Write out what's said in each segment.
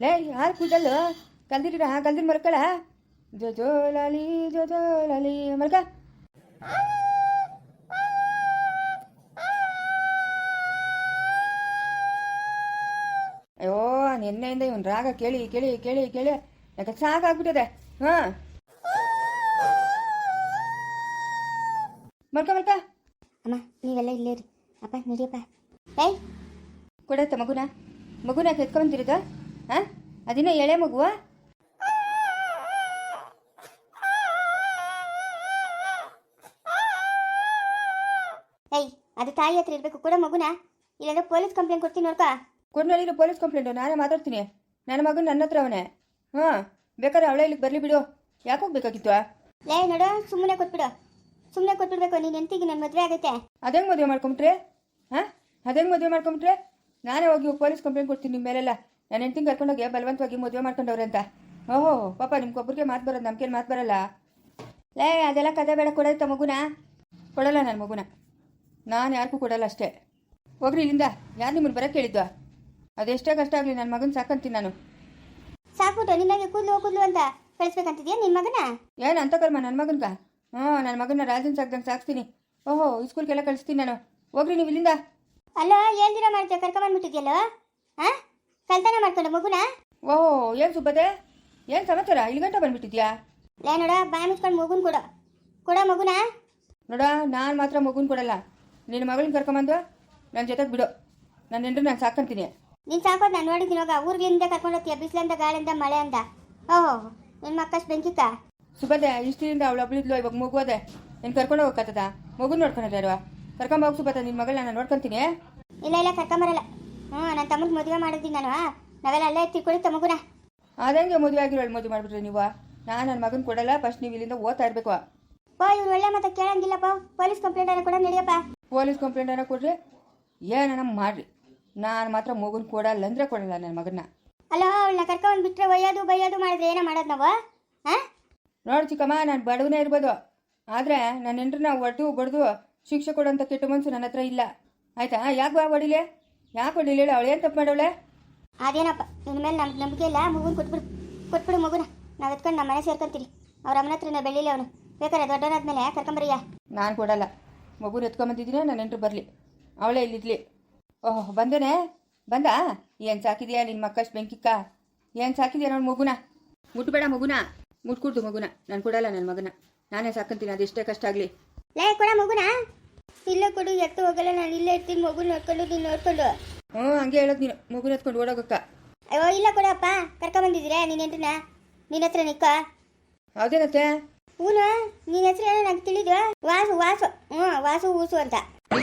ಲೇ ಯಾರು ಕೂದಲು ಕಲ್ದಿರ ಕಲ್ದಿನ ಮಲ್ಕಳ ಜೋ ಜೋ ಲಾಲಿ ಮಲ್ಕ. ಅಯ್ಯೋ ನಿನ್ನೆಯಿಂದ ಇವನ್ ರಾಗ ಕೇಳಿ ಕೇಳಿ ಕೇಳಿ ಕೇಳಿ. ಯಾಕೆ ಸಾಕಾಗ್ಬಿಟ್ಟಿದೆ? ಹಾಂ. ಮಲ್ಕ ಮಲ್ಕ. ಅಮ್ಮ ನೀವೆಲ್ಲ ಇಲ್ಲೇ ಇರಿ. ಅಪ್ಪ ನಡಿಯಪ್ಪ. ಏಯ್. ಕೊಡತ್ತ ಮಗುನ? ಮಗುನ ಕೆತ್ಕೊಂತಿರೋದ ಹಾಂ? ಅದಿನ ಎಳೆ ಮಗುವ? ಏಯ್ ಅದು ತಾಯಿ ಹತ್ರ ಇರಬೇಕು. ಕೂಡ ಮಗುನ? ಇಲ್ಲಾಂದ್ರೆ ಪೊಲೀಸ್ ಕಂಪ್ಲೇಂಟ್ ಕೊಡ್ತೀನಿ ನೋಡ್ಕ. ಕೊಡ್ನಲ್ಲಿ ಪೊಲೀಸ್ ಕಂಪ್ಲೇಂಟು ನಾನೇ ಮಾತಾಡ್ತೀನಿ. ನನ್ನ ಮಗು ನನ್ನ ಹತ್ರ ಅವನೇ. ಹಾಂ ಬೇಕಾದ್ರೆ ಅವಳೇ ಇಲ್ಲಿಗೆ ಬರಲಿ ಬಿಡು. ಯಾಕೆ ಹೋಗ್ಬೇಕಾಗಿತ್ತು ಲೇ ನೋಡು ಸುಮ್ಮನೆ ಕೊಟ್ಬಿಡು. ಸುಮ್ಮನೆ ಕೊಟ್ಬಿಡ್ಬೇಕು ನೀನು ಎಂತಿಗೆ ನನ್ನ ಮದುವೆ ಆಗೈತೆ. ಅದೇಂಗೆ ಮದುವೆ ಮಾಡ್ಕೊಂಬಿಟ್ರೆ? ಹಾಂ? ಅದೇಂಗೆ ಮದುವೆ ಮಾಡ್ಕೊಂಬಿಟ್ರೆ? ನಾನೇ ಹೋಗಿ ಪೊಲೀಸ್ ಕಂಪ್ಲೇಂಟ್ ಕೊಡ್ತೀನಿ ನಿಮ್ಮ ಮೇಲೆಲ್ಲ. ನನ್ನ ಹೆಂಡ್ತಿಂಗ್ ಕರ್ಕೊಂಡೋಗಿ ಬಲವಂತವಾಗಿ ಮದುವೆ ಮಾಡ್ಕೊಂಡವ್ರೆ ಅಂತ. ಓಹೋ ಪಾಪ ನಿಮ್ಗೊಬ್ಬರಿಗೆ ಮಾತು ಬರೋದು ನಮ್ಗೇನು ಮಾತು ಬರಲ್ಲ? ಲೇ ಅದೆಲ್ಲ ಕತೆ ಬೇಡ ಕೊಡೋದಿತ್ತ ಮಗುನ. ಕೊಡಲ್ಲ ನನ್ನ ಮಗುನ. ನಾನು ಯಾರಿಗೂ ಕೊಡಲ್ಲ ಅಷ್ಟೇ. ಹೋಗ್ರಿ ಇಲ್ಲಿಂದ. ಯಾರು ನಿಮ್ಮನ್ನು ಬರೋಕೆ ಕೇಳಿದ್ದು ಅದೆಷ್ಟೇ ಕಷ್ಟ ಆಗಲಿ ನನ್ನ ಮಗನ ಸಾಕಂತೀನಿ ನಾನು. ಸಾಕ್ಬಿಟ್ಟು ನಿನ್ನಾಗೆ ಕೂದ್ಲು ಕೂದ್ಲು ಅಂತ ಕಳಿಸ್ಬೇಕಂತಿದ್ಯಾ ನಿನ್ನ ಮಗನ? ಏನು ಅಂತ ಕರ್ಮ ನನ್ನ ಮಗನ್ಗ? ಹ್ಞೂ ನನ್ನ ಮಗನ ರಾಜನ್ ಸಾಕ್ದಂಗೆ ಸಾಕ್ತೀನಿ ಓಹೋ ಸ್ಕೂಲ್ಗೆಲ್ಲ ಕಳಿಸ್ತೀನಿ ನಾನು. ಹೋಗ್ರಿ ನೀವು ಇಲ್ಲಿಂದ. ಅಲ್ಲ ಏನ್ ದಿನ ಮಾಡ್ತೀಯ? ಕರ್ಕೊಂಬಂದ್ಬಿಟ್ಟಿದ್ಯಲ್ಲ ಹಾ? ಕಲ್ತನ ಮಾಡ್ಕೊಂಡ ಮಗುನ? ಓಹೋ ಏನು ಸುಬ್ಬದೆ ಏನು ಸಮಾಚಾರ? ಇಲ್ಲಿ ಗಂಟ ಬಂದ್ಬಿಟ್ಟಿದ್ಯಾ? ಲೇ ನೋಡ ಬಾಯ್ ಮುಚ್ಕೊಂಡು ಮಗುನ್ ಕೊಡು. ಕೊಡ ಮಗುನ? ನೋಡ ನಾನು ಮಾತ್ರ ಮಗುನ ಕೊಡಲ್ಲ. ನಿನ್ನ ಮಗಳನ್ನ ಕರ್ಕೊಂಬಂದು ನನ್ನ ಜೊತೆಗೆ ಬಿಡು. ನನ್ನ ಹೆಂಡ್ರು ನಾನು ಸಾಕಂತೀನಿ ನೀನ್ ಸಾಕೋದು ನಾನು ನೋಡಿದ್ದೀನಿ ಹೋಗ ಊರ್ಗಿಂದ ಕರ್ಕೊಂಡು ಹೋಗ್ತೀಯ? ಬಿಸಿಲಿಂದ ಗಾಳಿಂದ ಮಳೆ ಅಂದ ಓಹೋ ನಿನ್ ಮಕ್ಕಷ್ಟು ಬೆಂಕಿತ ಸುಬ್ಬದೆ ಇಷ್ಟಿನಿಂದ ಅವಳು ಒಬ್ಳಿದ್ಲು ಇವಾಗ ಮಗು ಅದೆ. ನೀನು ಕರ್ಕೊಂಡು ಹೋಗಕ್ಕತ್ತದ ಮಗುನ ನೋಡ್ಕೊಂಡಿದ್ದಾರು ಕರ್ಕೊಂಬೋಗಿ ಸುಬ್ಬತ ನಿನ್ನ ಮಗಳನ್ನ ನಾನು ನೋಡ್ಕೊಂತೀನಿ. ಇಲ್ಲ ಇಲ್ಲ ಕರ್ಕೊಂಬರಲ್ಲ ಹ್ಞೂ ನನ್ನ ತಮ್ಮನ ಮದುವೆ ಮಾಡಿದ್ದೀನಿ ನಾನು ನಾವೆಲ್ಲ ಅಲ್ಲೇ ತಿಳ್ಕೊಳ್ಳಿ ತಮಗುನ ಅದಂಗೆ ಮದುವೆ ಆಗಿರೋಳು ಮದುವೆ ಮಾಡಿಬಿಟ್ರೆ ನೀವು ನಾನು ನನ್ನ ಮಗನ ಕೊಡಲ್ಲ ಫಸ್ಟ್ ನೀವು ಇಲ್ಲಿಂದ ಓದ್ತಾ ಇರಬೇಕು ಪಾ ಇವ್ರು ಒಳ್ಳೆ ಮತ್ತೆ ಕೇಳಂಗಿಲ್ಲಪ್ಪ ಪೊಲೀಸ್ ಕಂಪ್ಲೇಂಟ್ ಅನ್ನ ಕೂಡ ನಡಿಯಪ್ಪ. ಪೊಲೀಸ್ ಕಂಪ್ಲೇಂಟ್ ಅನ್ನ ಕೊಡ್ರಿ ಏನನ ಮಾಡ್ರಿ. ನಾನು ಮಾತ್ರ ಮಗುನ ಕೊಡಲ್ಲ ಅಂದ್ರೆ ಕೊಡಲ್ಲ ನನ್ನ ಮಗನ ಅಲ್ಲ ಅವಳನ್ನ ಕರ್ಕೊಂಡ್ ಬಿಟ್ರೆ ಒಯ್ಯೋದು ಬೈಯೋದು ಮಾಡಿದ್ರೆ ಏನೋ ಮಾಡೋದು ನಾವು ಹಾಂ ನೋಡು ಚಿಕ್ಕಮ್ಮ ನಾನು ಬಡವನೇ ಇರ್ಬೋದು. ಆದರೆ ನನ್ನ ಹೆಂಡ್ರನ್ನ ಒಟ್ಟು ಬಡ್ದು ಶಿಕ್ಷೆ ಕೊಡೋಂಥ ಕೆಟ್ಟ ಮನಸ್ಸು ನನ್ನ ಹತ್ರ ಇಲ್ಲ. ಆಯ್ತಾ? ಯಾಕೆ ಬಾ ಹೊಡಿಲೆ ಯಾಕೆ ಹೊಡಿಲಿ ಹೇಳು ಅವಳು ಏನು ತಪ್ಪು ಮಾಡವಳೆ? ಅದೇನಪ್ಪ ನಿನ್ನ ಮೇಲೆ ನಮ್ಗೆ ನಂಬಿಕೆ ಇಲ್ಲ ಮಗುನ ಕೊಟ್ಬಿಡು ಕೊಟ್ಬಿಡು ಮಗುನ. ನಾವು ಎತ್ಕೊಂಡು ನಮ್ಮ ಮನೆ ಸೇರ್ಕೊಂತೀರಿ. ಅವ್ರ ಅಮ್ಮನ ಹತ್ರನೇ ಬೆಳಿಲಿ ಅವನು. ಬೇಕಾದ್ರೆ ದೊಡ್ಡವನಾದ್ಮೇಲೆ ಕರ್ಕೊಂಬರಿಯ ನಾನು ಕೊಡಲ್ಲ. ಮಗುನ ಎತ್ಕೊಂಬಂದಿದ್ದೀನಿ ನನ್ನ ಹೆಂಡ್ರು ಬರಲಿ. ಅವಳೇ ಇಲ್ಲಿದ್ಲಿ. ಓಹೋ ಬಂದನೆ? ಬಂದ? ಏನು ಸಾಕಿದ್ಯಾ ನಿನ್ನ ಮಕ್ಕಷ್ಟು ಬೆಂಕಿಕ್ಕ? ಏನು ಸಾಕಿದೆಯಾ ನೋಡಿ ಮಗುನ? ಮುಟ್ಬೇಡ ಮಗುನ. ಮುಟ್ಕೊಡ್ತು ಮಗುನ. ನಾನು ಕೊಡಲ್ಲ ನನ್ನ ಮಗನ. ನಾನೇ ಸಾಕಂತೀನಿ ಅದೆಷ್ಟೇ ಕಷ್ಟ ಆಗಲಿ. ಲೇ ಕೊಡ ಮಗುನ. ಇಲ್ಲ ಕೊಡು ಎತ್ತ ಹೋಗಲ್ಲ ನಾನು ಇಲ್ಲೇ ಇರ್ತೀನಿ ಮಗು ನೋಡ್ಕೊಂಡು ನೀನು ನೋಡ್ಕೊಂಡು. ಹ್ಞೂ ಹಂಗೆ ಹೇಳೋದು ನೀನು ಮಗುನ ಎತ್ಕೊಂಡು ಓಡೋಗಕ್ಕ. ಅಯ್ಯೋ ಇಲ್ಲ ಕೊಡಪ್ಪ ಕರ್ಕೊಂಬಂದಿದ್ದೀರಾ ಎಂಟನ ನಿನ್ನ ಹತ್ರ ನಿಕ್ಕ? ಹೌದೇನತ್ತೆ? ಹೂನ? ನಿನ್ನ ಹೆಸರು ಏನೋ ನಂಗೆ ತಿಳಿದು ವಾಸು ವಾಸು ಹ್ಞೂ ವಾಸು ಊಸು ಅಂತ.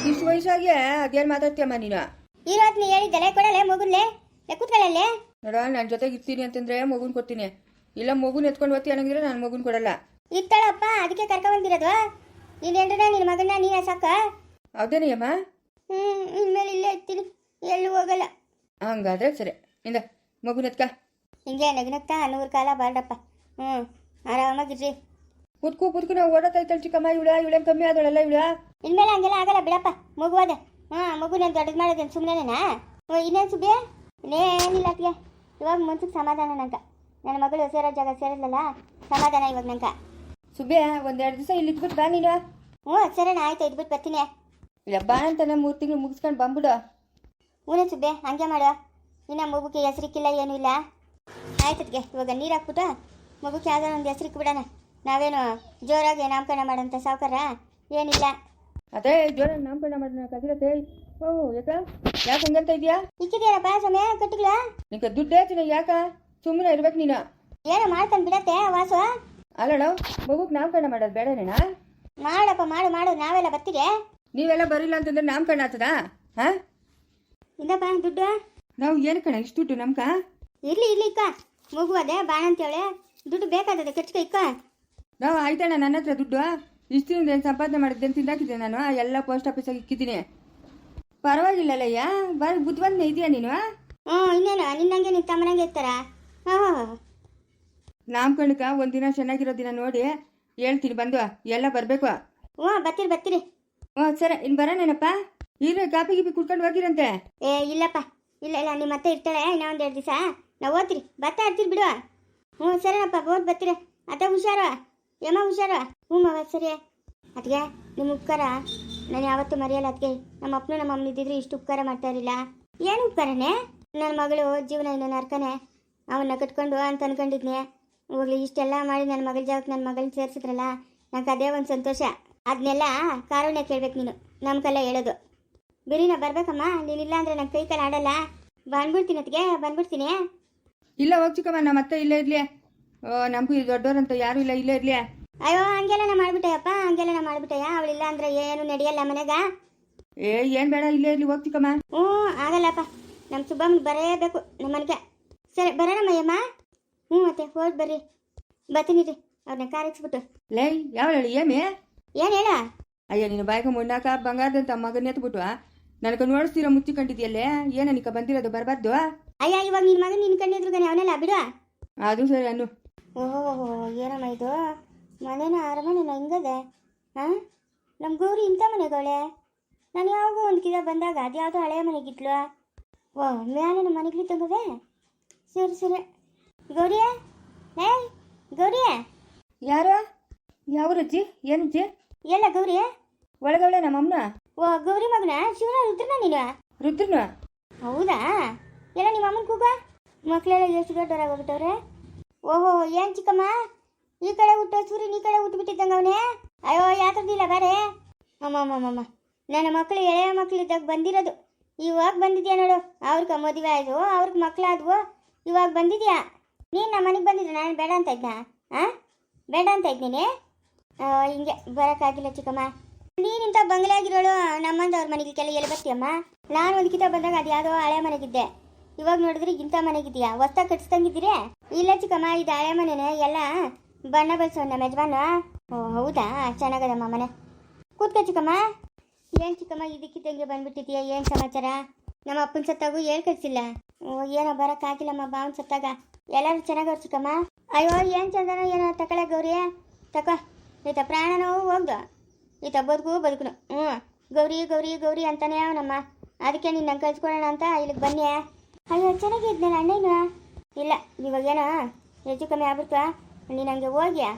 ಇಷ್ಟು ವಯಸ್ಸಾಗಿ ಅದೇನು ಮಾತಾಡ್ತೀಯಮ್ಮ ನೀನು? ಇರೋತ್ ನೀ ಹೇಳಿದ್ದಲೆ ಕೊಡಲ್ಲ ಮಗುನ್ಲೇ? ಲೇ ಕೂತ್ಕೊಳ್ಳಲೆ ನೋಡ ನನ್ನ ಜೊತೆಗೆ ಇರ್ತೀನಿ ಅಂತಂದ್ರೆ ಮಗುನ್ ಕೊಡ್ತೀನಿ. ಇಲ್ಲ ಮಗುನ್ ಎತ್ಕೊಂಡು ಹೋಗ್ತೀನಿ ಅನ್ನಂಗಿದ್ರೆ ನಾನು ಮಗುನ್ ಕೊಡಲ್ಲ. ಇತ್ತಳಪ್ಪ ಅದಕ್ಕೆ ಕರ್ಕೊಂಬಂದಿರೋದು ನೀನು ನಿನ್ನ ಮಗನ ನೀನೇ ಸಾಕ? ನೀ ಅಮ್ಮ ಹ್ಞೂ ಇನ್ಮೇಲೆ ಇಲ್ಲೇ ಇರ್ತೀನಿ. ಎಲ್ಲೂ ಹೋಗಲ್ಲ. ಹಂಗಾದ್ರೆ ಸರಿ. ಇಂದ ಮಗುನತ್ಕ ಹಿಂಗೆ ನಗ್ನಗ್ತಾ ನೂರು ಕಾಲ ಬಾರ್ಡಪ್ಪ. ಹ್ಞೂ ಆರಾಮಾಗಿರ್ರಿ. ಕುತ್ಕು ಕುತ್ಕು ನಾವು ಓಡಾತೈತಲ್ ಚಿಕ್ಕಮ್ಮ ಇವಳ ಇವಳೇನು ಕಮ್ಮಿ ಆದಳಲ್ಲ ಇವಳ? ಇನ್ಮೇಲೆ ಹಂಗೆಲ್ಲ ಆಗಲ್ಲ ಬಿಡಪ್ಪ ಮಗುವಾದ. ಹಾಂ ನಾನು ದೊಡ್ಡದು ಮಾಡೋದೇನು ಸುಮ್ಮನೆನಾ ಇನ್ನೇನು ಸುಬ್ಬಿ ಇನ್ನೇನಿಲ್ಲ ಅತ್ತಿಗೆ. ಇವಾಗ ಮನ್ಸಿಗೆ ಸಮಾಧಾನ ನಂಕ ನನ್ನ ಮಗಳು ಸೇರೋ ಜಾಗ ಸೇರಿದ್ಲಲ್ಲ ಸಮಾಧಾನ ಇವಾಗ ನಂಕ ಸುಬ್ಬೆ ಒಂದೆರಡು ದಿವಸ ಇಲ್ಲಿ ಇದ್ಬಿಟ್ಟು ಬಾ ನೀನು. ಹ್ಞೂ ಸರಿ ಆಯ್ತು ಇದ್ಬಿಟ್ಟು ಬರ್ತೀನಿ. ಇಲ್ಲ ಬಾ ಅಂತಾನೆ ಮೂರು ತಿಂಗಳು ಮುಗಿಸ್ಕೊಂಡು ಬಂದ್ಬಿಡು. ಹ್ಞೂ ಸುಬ್ಬೆ ಹಂಗೆ ಮಾಡು. ಇನ್ನು ಮಗುಗೆ ಹೆಸರಿಕ್ಕಿಲ್ಲ ಏನೂ ಇಲ್ಲ. ಆಯ್ತದ್ಗೆ ಇವಾಗ ನೀರು ಹಾಕ್ಬಿಟ್ಟು ಮಗುಗೆ ಯಾವ್ದಾರ ಒಂದು ಹೆಸರಿಕ್ ಬಿಡೋಣ ನಾವೇನು ಜೋರಾಗಿ ನಾಮಕರಣ ಮಾಡೋಂಥ ಸಾವುಕಾರ? ಏನಿಲ್ಲ. ಅದೇ ಜೋರಾಗಿ ನಾಮಕರಣ ಮಾಡೋಣ ಕದಿರತ್ತೆ ಓ ಯಾಕ? ಯಾಕೆ ಹಂಗಂತ ಇದೆಯಾ ಇಕ್ಕಿದ್ಯಾರಪ್ಪ ಸಮಯ ಕಟ್ಟಿಗ್ಲ ನಿಂಗೆ ದುಡ್ಡು ಹೇಳ್ತೀನಿ ಯಾಕ? ಸುಮ್ಮನೆ ಇರ್ಬೇಕು ನೀನು. ಏನೋ ಮಾಡ್ತಾನೆ ಬಿಡತ್ತೆ ವಾಸು. ಅಲ್ಲಣ್ಣ ಮಗುಗೆ ನಾಮಕರಣ ಮಾಡೋದು ಬೇಡನೇನಾ? ಮಾಡಪ್ಪ ಮಾಡು ಮಾಡು ನಾವೆಲ್ಲ ಬರ್ತೀರಿ ನೀವೆಲ್ಲ ಬರಿಲ್ಲ ಅಂತಂದ್ರೆ ನಾಮಕರಣ ಆಗ್ತದಾ ಹಾಂ? ಇಂದಪ್ಪ ದುಡ್ಡು. ನಾವು ಏನು ಕಣ ಇಷ್ಟು ದುಡ್ಡು ನಮ್ಕ? ಇರ್ಲಿ ಇರ್ಲಿ ಇಕ್ಕ. ಮಗು ಅದೇ ಬಾಣ ಅಂತೇಳಿ. ದುಡ್ಡು ಬೇಕಾದದ ಖರ್ಚಿಗೆ ಇಕ್ಕ. ನಾವು ಆಯ್ತಣ್ಣ ನನ್ನ ಹತ್ರ ದುಡ್ಡು. ಇಷ್ಟು ಏನು ಸಂಪಾದನೆ ಅಂತ ತಿಂದಾಕಿದ್ದೆ ನಾನು. ಎಲ್ಲ ಪೋಸ್ಟ್ ಆಫೀಸಾಗಿ ಇಕ್ಕಿದ್ದೀನಿ. ಪರವಾಗಿಲ್ಲಲ್ಲಯ್ಯ ಬರೀ ಬುದ್ಧಿವಂತನೇ ಇದೆಯಾ ನೀನು ಹ್ಞೂ ಇನ್ನೇನು? ನಿನ್ನಂಗೆ ನಿನ್ನ ತಮ್ಮನಂಗೆ ಇರ್ತಾರ? ಹಾಂ ನಾಮಕರಣಕ್ಕೆ ಒಂದಿನ ಚೆನ್ನಾಗಿರೋ ದಿನ ನೋಡಿ ಹೇಳ್ತೀನಿ ಬಂದು? ಎಲ್ಲ ಬರಬೇಕು? ಹ್ಞೂ ಬರ್ತೀರಿ ಬರ್ತೀರಿ ಹ್ಞೂ ಸರಿ. ಇನ್ನು ಬರೋಣೇನಪ್ಪ ಇಲ್ಲೇ ಕಾಪಿ ಗಿಪಿ ಕುಡ್ಕೊಂಡು ಹೋಗಿರಂತೆ. ಏ ಇಲ್ಲಪ್ಪ. ಇಲ್ಲ ಇಲ್ಲ ನಿಮ್ಮ ಮತ್ತೆ ಇರ್ತಾಳೆ ಇನ್ನೂ ಒಂದು ಎರಡು ದಿವಸ. ನಾವು ಓದ್ತೀರಿ ಬರ್ತಾ ಇರ್ತೀರಿ ಬಿಡುವ ಹ್ಞೂ ಸರಿನಪ್ಪ ಓದ್ ಬರ್ತೀರಿ. ಅತ್ತ ಹುಷಾರು. ಯಮ್ಮ ಹುಷಾರು. ಹ್ಞೂ ಮಗ ಸರಿ. ಅದಕ್ಕೆ ನಿಮ್ಮ ಉಪಕಾರ. ನಾನು ಯಾವತ್ತೂ ಮರೆಯಲ್ಲ ಅದಕ್ಕೆ ನಮ್ಮ ಅಪ್ಪನು ನಮ್ಮ ಅಮ್ಮನ ಇದ್ದಿದ್ರೆ ಇಷ್ಟು ಉಪಕಾರ ಮಾಡ್ತಾ ಇರಲಿಲ್ಲ. ಏನು ಉಪಕಾರನೇ? ನನ್ನ ಮಗಳು ಜೀವನ ಇನ್ನೂ ಅರ್ಕನೆ ಅವನ್ನ ಕಟ್ಕೊಂಡು ಅಂತ ಅನ್ಕೊಂಡಿದ್ನೆ. ಹೋಗ್ಲಿ ಇಷ್ಟೆಲ್ಲ ಮಾಡಿ ನನ್ನ ಮಗಳ ಜಾಗಕ್ಕೆ ನನ್ನ ಮಗಳನ್ನ ಸೇರಿಸಿದ್ರಲ್ಲ ನಂಗೆ ಅದೇ ಒಂದು ಸಂತೋಷ. ಅದನ್ನೆಲ್ಲ ಕಾರುಣ್ಯ ಕೇಳ್ಬೇಕು ನೀನು ನಮ್ಮ ಕಲ್ಲ ಹೇಳೋದು. ಬಿರಿನ ಬರ್ಬೇಕಮ್ಮ ನೀನಿಲ್ಲ ಅಂದ್ರೆ ನನ್ನ ಕೈ ಕಾಲು ಆಡಲ್ಲ. ಬಂದ್ಬಿಡ್ತೀನಿ ಅದಕ್ಕೆ ಬಂದ್ಬಿಡ್ತೀನಿ. ಇಲ್ಲ ಹೋಗ್ ಚಿಕ್ಕಮ್ಮ ನಮ್ಮ ಅತ್ತೆ ಇಲ್ಲೇ ಇರ್ಲಿ. ನಮಗೂ ದೊಡ್ಡೋರಂತ ಯಾರು ಇಲ್ಲ ಇಲ್ಲೇ ಇರ್ಲಿ. ಅಯ್ಯೋ ಹಂಗೆಲ್ಲ ನಾ ಮಾಡ್ಬಿಟ್ಟೆಯಪ್ಪ ಹಂಗೆಲ್ಲ ನಾ ಮಾಡ್ಬಿಟ್ಟೆಯ? ಅವಳಿಲ್ಲ ಅಂದ್ರೆ ಏನು ನಡೆಯಲ್ಲ ಮನೆಗ? ಏ ಏನು ಬೇಡ ಇಲ್ಲೇ ಇರ್ಲಿ ಹೋಗ್ತಿಕಮ್ಮ ಹ್ಞೂ ಆಗಲ್ಲಪ್ಪ. ನಮ್ಮ ಸುಬ್ಬಮ್ಮನ ಬರೇಬೇಕು ನಮ್ಮ ಮನೆಗೆ. ಸರಿ ಬರೋಣಮ್ಮಯ್ಯಮ್ಮ ಹ್ಞೂ ಮತ್ತೆ ಹೋಗಿ ಬರ್ರಿ. ಬರ್ತೀನಿ ರೀ ಅವ್ರನ್ನ ಕಾರಿಸ್ಬಿಟ್ಟು ಲೇ ಯಾವ ಹೇಳಿ ಏಮಿ? ಏನು ಹೇಳ? ಅಯ್ಯ ನೀನು ಬಾಯ್ಕ ಮುನ್ನಾಕ ಬಂಗಾರದಂತ ಮಗನ ಎತ್ಬಿಟ್ಟು ನನಗೆ ನೋಡಿಸ್ತೀರ ಮುಚ್ಚಿಕೊಂಡಿದ್ಯಲ್ಲೇ ಏನನಿಕ ಬಂದಿರೋದು ಬರಬಾರ್ದು ಅಯ್ಯ ಇವಾಗ ನಿನ್ನ ಮಗನ ನಿನ್ನ ಕಣ್ಣಿದ್ರುಗಾನೆ ಅವನೆಲ್ಲ ಬಿಡು. ಅದು ಸರಿ ಅನ್ನು. ಓಹೋ ಏನಮ್ಮ ಇದು? ಮನೇನ ಅರಮನೆನ ಹಿಂಗದೆ ಹಾಂ ನಮ್ಮ ಗೌರಿ ಇಂಥ ಮನೆಗಳೇ ನಾನು ಯಾವಾಗೋ ಒಂದು ಕಿದ ಬಂದಾಗ ಅದು ಯಾವುದೋ ಹಳೆಯ ಮನೆಗಿಟ್ಲು ಓ ಮ್ಯಾಲೆ ನಮ್ಮ ಮನೆಗ್ಲಿ ತಂಗದೆ ಸರಿ ಸರಿ. ಗೌರಿಯ? ಏ ಗೌರಿಯ? ಯಾರು? ಯಾವ ರಜ್ಜಿ ಏನಜ್ಜಿ ಎಲ್ಲ ಗೌರಿಯ? ಒಳಗವಳೆ ನಮ್ಮಮ್ಮನ? ಓ ಗೌರಿ ಮಗನ? ಶಿವನ ರುದ್ರನ ನೀನು? ರುದ್ರನ? ಹೌದಾ? ಎಲ್ಲ ನಿಮ್ಮ ಅಮ್ಮನ ಕೂಗ? ಮಕ್ಕಳೆಲ್ಲ ಎಷ್ಟು ದೊಡ್ಡವರಾಗೋಗ್ಬಿಟ್ಟವ್ರೆ ಓಹೋ ಏನು ಚಿಕ್ಕಮ್ಮ? ಈ ಕಡೆ ಹುಟ್ಟ ಸೂರ್ಯನ ಈ ಕಡೆ ಹುಟ್ಟುಬಿಟ್ಟಿದ್ದಂಗ ಅವನೇ? ಅಯ್ಯೋ ಯಾತ್ರದಿಲ್ಲ ಬಾರೆ ಅಮ್ಮ ಅಮ್ಮಮ್ಮ ನನ್ನ ಅಮ್ಮ ನನ್ನ ಮಕ್ಕಳು ಎಳೆಯ ಮಕ್ಕಳಿದ್ದಾಗ ಬಂದಿರೋದು. ಇವಾಗ ಬಂದಿದ್ಯಾ ನೋಡು ಅವ್ರಿಗೆ ಮದುವೆ ಆಯ್ತು ಅವ್ರಿಗೆ ಮಕ್ಕಳಾದ್ವು ಇವಾಗ ಬಂದಿದ್ಯಾ? ನೀನು ನಮ್ಮ ಮನೆಗೆ ಬಂದಿದ್ದೆ ನಾನು ಬೇಡ ಅಂತ ಇದ್ದೆ ಹಾಂ ಬೇಡ ಅಂತ ಇದ್ದೀನಿ. ಹಿಂಗೆ ಬರೋಕ್ಕಾಗಿಲ್ಲ ಚಿಕ್ಕಮ್ಮ. ನೀನಿಂತ ಬಂಗಲೆ ಆಗಿರೋಳು ನಮ್ಮಂದವ್ರ ಮನೆಗೆ ಕೆಲ ಎಲ್ಲಿ ಬರ್ತೀಯಮ್ಮ? ನಾನು ಒಂದ್ಕಿತ ಬಂದಾಗ ಅದು ಯಾವುದೋ ಹಳೆ ಮನೆಗಿದ್ದೆ. ಇವಾಗ ನೋಡಿದ್ರೆ ಇಂಥ ಮನೆಗಿದೆಯಾ? ಹೊಸ್ತ ಕಟ್ಸ್ದಂಗಿದ್ದೀರಿ? ಇಲ್ಲ ಚಿಕ್ಕಮ್ಮ, ಇದು ಹಳೆ ಮನೆನೇ. ಎಲ್ಲ ಬಣ್ಣ ಬಳ್ಸೋ ನಮ್ಮ ಯಜಮಾನ. ಓ, ಹೌದಾ? ಚೆನ್ನಾಗದಮ್ಮ ಮನೆ. ಕೂತ್ಕ ಚಿಕ್ಕಮ್ಮ. ಏನು ಚಿಕ್ಕಮ್ಮ ಇದಕ್ಕಿದ್ದಂಗೆ ಬಂದ್ಬಿಟ್ಟಿದ್ಯಾ ಏನು ಸಮಾಚಾರ? ನಮ್ಮ ಅಪ್ಪನ ಸತ್ತಾಗೂ ಹೇಳ್ಕಳ್ಸಿಲ್ಲ ಓ, ಏನೋ ಬರೋಕ್ಕಾಗಿಲ್ಲಮ್ಮ, ಬಾವನ್ ಸತ್ತಾಗ. ಎಲ್ಲರೂ ಚೆನ್ನಾಗಿ ಚಿಕ್ಕಮ್ಮ ಅಯ್ಯೋ, ಏನು ಚಂದನ ಏನೋ ತಗೊಳ್ಳೆ ಗೌರಿ. ತಕೋ ಈತ ಪ್ರಾಣನೋ ಹೋಗ್ದು. ಈತ ಬದುಕು ಬದುಕುನು. ಹ್ಞೂ, ಗೌರಿ ಗೌರಿ ಗೌರಿ ಅಂತಾನೆ ಅವನಮ್ಮ. ಅದಕ್ಕೆ ನಿನ್ನ ಕಳ್ಸ್ಕೊಳ್ಳೋಣ ಅಂತ ಇಲ್ಲಿಗೆ ಬನ್ನಿ. ಅಯ್ಯೋ ಚೆನ್ನಾಗಿದ್ನಲ್ಲ ಅಣ್ಣಯ್ಯನ ಇಲ್ಲ, ಇವಾಗೇನೋ ಹೆಚ್ಚು ಕಮ್ಮಿ ಆಗ್ಬಿಡ್ತು. ನೀನು ಹಂಗೆ ಹೋಗ್ಯಾ?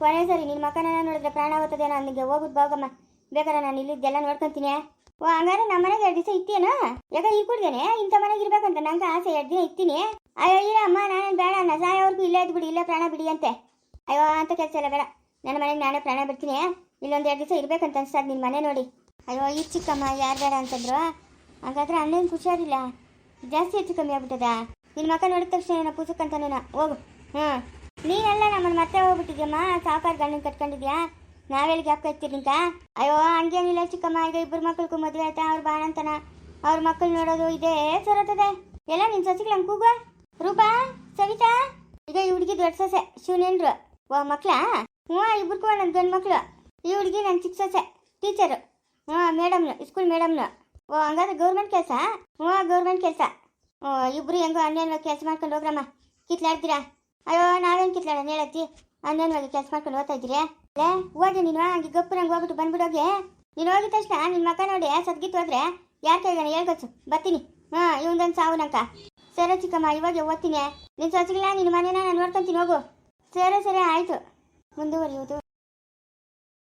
ಕೊನೆ ಸರಿ ನಿನ್ನ ಮಕ್ಕನ ನೋಡಿದ್ರೆ ಪ್ರಾಣ ಹೋಗ್ತದೇನೋ ನನಗೆ ಹೋಗುದು ಬಾಗಮ್ಮ. ಬೇಕಾದ್ರೆ ನಾನು ಇಲ್ಲಿದ್ದೆಲ್ಲ ನೋಡ್ಕೊಂತೀನಿ. ಓ ಹಂಗಾರೆ ನಮ್ಮ ಮನೆಗೆ ಎರಡು ದಿವಸ ಇತ್ತೇನೋ ಯಾಕ ಈ ಕುಡ್ದೇನೆ ಇಂಥ ಮನೆಗೆ ಇರ್ಬೇಕಂತ ನಂಗೆ ಆಸೆ, ಎರಡು ದಿನ ಇತ್ತೀನಿ ಅಯ್ಯೋ ಇಲ್ಲ ಅಮ್ಮ ನಾನು ಬೇಡ, ನಾ ಸಾಯೋವರೆಗೂ ಇಲ್ಲೇ ಇದ್ದು ಬಿಡಿ ಇಲ್ಲೇ ಪ್ರಾಣ ಬಿಡಿ ಅಂತೆ. ಅಯ್ಯೋ, ಅಂತ ಕೆಲಸ ಇಲ್ಲ ಬೇಡ. ನನ್ನ ಮನೆಗೆ ನಾನೇ ಪ್ರಾಣ ಬಿಡ್ತೀನಿ. ಇಲ್ಲೊಂದು ಎರಡು ದಿವಸ ಇರ್ಬೇಕಂತ ಅನ್ಸ್ತದೆ ನಿನ್ನ ಮನೆ ನೋಡಿ. ಅಯ್ಯೋ, ಈ ಚಿಕ್ಕಮ್ಮ, ಯಾರು ಬೇಡ ಅಂತಂದ್ರು? ಹಾಗಾದ್ರೆ ಅಣ್ಣನ ಹುಷಾರಿಲ್ಲ. ಜಾಸ್ತಿ ಹೆಚ್ಚು ಕಮ್ಮಿ ಆಗ್ಬಿಟ್ಟದ? ನಿನ್ನ ಮಕ್ಕ ನೋಡಿದ ತಕ್ಷಣ ಏನೋ ನಾನು ಹೋಗು. ಹ್ಞೂ ನೀನೆಲ್ಲ ನಮ್ಮನ್ನು ಮತ್ತೆ ಹೋಗ್ಬಿಟ್ಟಿದ್ಯಮ್ಮ? ಸಾವುಕಾರ ಗಂಡನ ಕಟ್ಕೊಂಡಿದ್ಯಾ? ನಾವೆಲ್ಲಿ ಗ್ಯಾಪ್ ಅಯ್ಯೋ, ಹಂಗೇನಿಲ್ಲ ಚಿಕ್ಕಮ್ಮ, ಈಗ ಇಬ್ಬರು ಮಕ್ಕಳಿಗೂ ಮದುವೆ ಆಯ್ತಾ? ಅವ್ರು ಬಾಣಂತನ ಅವ್ರ ಮಕ್ಕಳು ನೋಡೋದು ಇದೇ ಸರತದೆ. ಎಲ್ಲ ನಿನ್ನ ಸೊಸಿಗೆ ಹಂಗೆ ಕೂಗ ರೂಪಾ, ಸವಿತಾ? ಈಗ ಈ ಹುಡುಗಿ ದೊಡ್ಡ ಸೊಸೆ, ಶಿವನೇನ್ರು. ಓ, ಮಕ್ಳ? ಹ್ಞೂ ಇಬ್ಬರಿಗೂ ನನ್ನ ಗಂಡು ಮಕ್ಕಳು ಈ ಹುಡುಗಿ ನನ್ನ ಚಿಕ್ಕ ಸೊಸೆ, ಟೀಚರು. ಹ್ಞೂ, ಮೇಡಮ್ನು, ಸ್ಕೂಲ್ ಮೇಡಮ್ನು. ಓ, ಹಂಗಾದ್ರೆ ಗೌರ್ಮೆಂಟ್ ಕೆಲಸ? ಹ್ಞೂ, ಗೌರ್ಮೆಂಟ್ ಕೆಲಸ. ಓ ಇಬ್ಬರು ಹೆಂಗೋ ಅನ್ಯೋ ಕೆಲಸ ಮಾಡ್ಕೊಂಡು ಹೋಗ್ರಮ್ಮ. ಕಿತ್ಲಾಡ್ತೀರಾ? ಅಯ್ಯೋ, ನಾವೇನು ಕಿತ್ಲಾಡ ಹೇಳತ್ತಿ? ಅನ್ಯನ್ವಾಗಿ ಕೆಲಸ ಮಾಡ್ಕೊಂಡು ಓದ್ತಾ ಇದ್ದೀರಿ? ಲೇ, ಓದಿ ನೀನು, ಹಂಗೆ ಗಪ್ಪು ನಂಗೆ ಹೋಗ್ಬಿಟ್ಟು ಹೋಗಿ. ನೀನು ಹೋಗಿದ ತಕ್ಷಣ ನಿನ್ನ ಮಕ್ಕ ನೋಡಿ ಸದ್ಗಿತ್ತು ಹೋದ್ರೆ ಯಾರ ಕೈಗಾನೆ ಹೇಳ್ಕೊಚ್ಚು ಬರ್ತೀನಿ. ಹಾಂ, ಇವಂದೊಂದು ಸಾವು ನಂಕ ಸರಿ ಚಿಕ್ಕಮ್ಮ, ಇವಾಗ ಓದ್ತೀನಿ. ನಿನ್ನ ಸೊಸಗಿಲ್ಲ ನಿನ್ನ ಮನೇನ, ನಾನು ನೋಡ್ಕೊಂತೀನಿ, ಹೋಗು. ಸರಿ ಸರಿ, ಆಯಿತು. ಮುಂದುವರಿಯುವುದು.